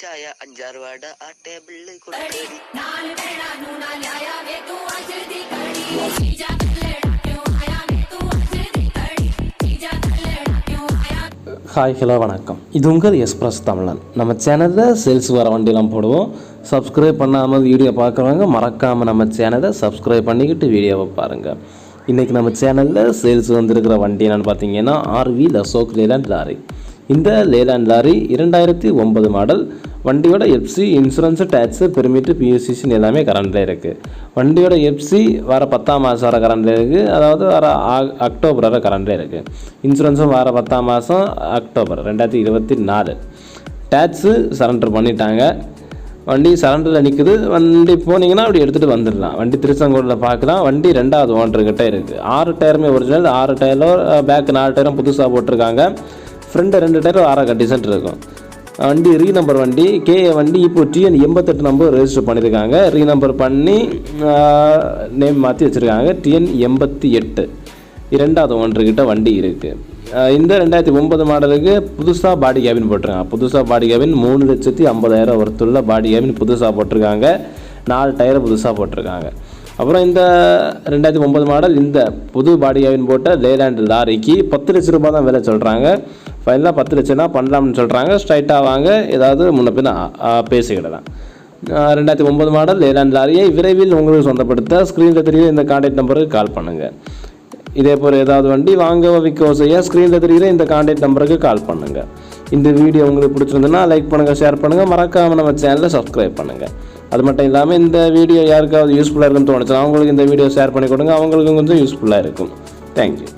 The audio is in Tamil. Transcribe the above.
ചായ അഞ്ചാറ് ആ ടേബിളിൽ ஹாய் ஹலோ வணக்கம் இது உங்கள் எஸ்பிரஸ் தமிழன் நம்ம சேனலில் சேல்ஸ் வர வண்டியெலாம் போடுவோம் சப்ஸ்கிரைப் பண்ணாமல் வீடியோ பார்க்குறவங்க மறக்காமல் நம்ம சேனலை சப்ஸ்கிரைப் பண்ணிக்கிட்டு வீடியோவை பாருங்கள் இன்றைக்கி நம்ம சேனலில் சேல்ஸ் வந்திருக்கிற வண்டி என்னென்னு பார்த்தீங்கன்னா ஆர்வி லசோக் லேலண்ட் லாரி இந்த லேலாண்ட் லாரி இரண்டாயிரத்தி ஒன்பது மாடல். வண்டியோட எஃப்சி இன்சூரன்ஸு டேக்ஸு பெர்மிட்டு பியூசிஷன் எல்லாமே கரண்டில் இருக்குது வண்டியோட எஃப்சி வர பத்தாம் மாதம் வர கரண்டில் இருக்குது அதாவது வர ஆ- அக்டோபர் வர கரண்டில் இருக்குது இன்சூரன்ஸும் வர பத்தாம் மாதம் அக்டோபர் ரெண்டாயிரத்தி இருபத்தி நாலு. டேக்ஸு சரண்டர் பண்ணிட்டாங்க. வண்டி சரண்டரில் நிற்குது வண்டி போனீங்கன்னா அப்படி எடுத்துகிட்டு வந்துடலாம். வண்டி திருச்செங்கோடில் பார்க்கலாம். வண்டி ரெண்டாவது ஓனர்கிட்ட இருக்குது ஆறு டயருமே ஒரிஜினல் ஆறு டயரில் பேக் நாலு டயரும் புதுசாக போட்டிருக்காங்க. ஃப்ரெண்டை ரெண்டு டயர் ஆற கண்டிஷன் இருக்கும். வண்டி ரீ நம்பர் வண்டி கே வண்டி இப்போ டிஎன் எண்பத்தெட்டு நம்பர் ரெஜிஸ்டர் பண்ணியிருக்காங்க ரீ நம்பர் பண்ணி நேம் மாற்றி வச்சுருக்காங்க. டிஎன் எண்பத்தி எட்டு இரண்டாவது ஒன்றுகிட்ட வண்டி இருக்குது இந்த ரெண்டாயிரத்தி ஒன்பது மாடலுக்கு புதுசாக பாடி கேபின் போட்டிருக்காங்க. புதுசாக பாடி கேபின் மூணு லட்சத்தி ஐம்பதாயிரம் ஒருத்துள்ள பாடி கேபின் புதுசாக போட்டிருக்காங்க. நாலு டயரை புதுசாக போட்டிருக்காங்க. அப்புறம் இந்த ரெண்டாயிரத்தி ஒன்பது மாடல் இந்த புது பாடி கேபின் போட்ட லேலாண்ட் லாரிக்கு பத்து லட்ச ரூபாய் தான் விலை சொல்கிறாங்க ஃபைனலாக பத்து லட்சம்னா பண்ணலாம்னு சொல்கிறாங்க ஸ்ட்ரைட்டாக வாங்க. ஏதாவது முன்ன பின்ன பேசிக்கிடலாம். ரெண்டாயிரத்தி ஒன்பது மாடல் லேலாண்ட் லாரியை விரைவில் உங்களுக்கு சொந்தப்படுத்த ஸ்க்ரீனில் தெரியுற இந்த கான்டாக்ட் நம்பருக்கு கால் பண்ணுங்கள் இதே போல் ஏதாவது வண்டி வாங்க விற்கவோ செய்ய ஸ்க்ரீனில் தெரிகிற இந்த கான்டாக்ட் நம்பருக்கு கால் பண்ணுங்கள் இந்த வீடியோ உங்களுக்கு பிடிச்சிருந்துன்னா லைக் பண்ணுங்கள் ஷேர் பண்ணுங்கள் மறக்காமல் நம்ம சேனலை சப்ஸ்கிரைப் பண்ணுங்கள் அது மட்டும் இல்லாமல் இந்த வீடியோ யாருக்காவது யூஸ்ஃபுல்லாக இருக்குன்னு தோணுச்சுன்னா அவங்களுக்கு இந்த வீடியோ ஷேர் பண்ணி கொடுங்க. அவங்களுக்கும் கொஞ்சம் யூஸ்ஃபுல்லாக இருக்கும். தேங்க்யூ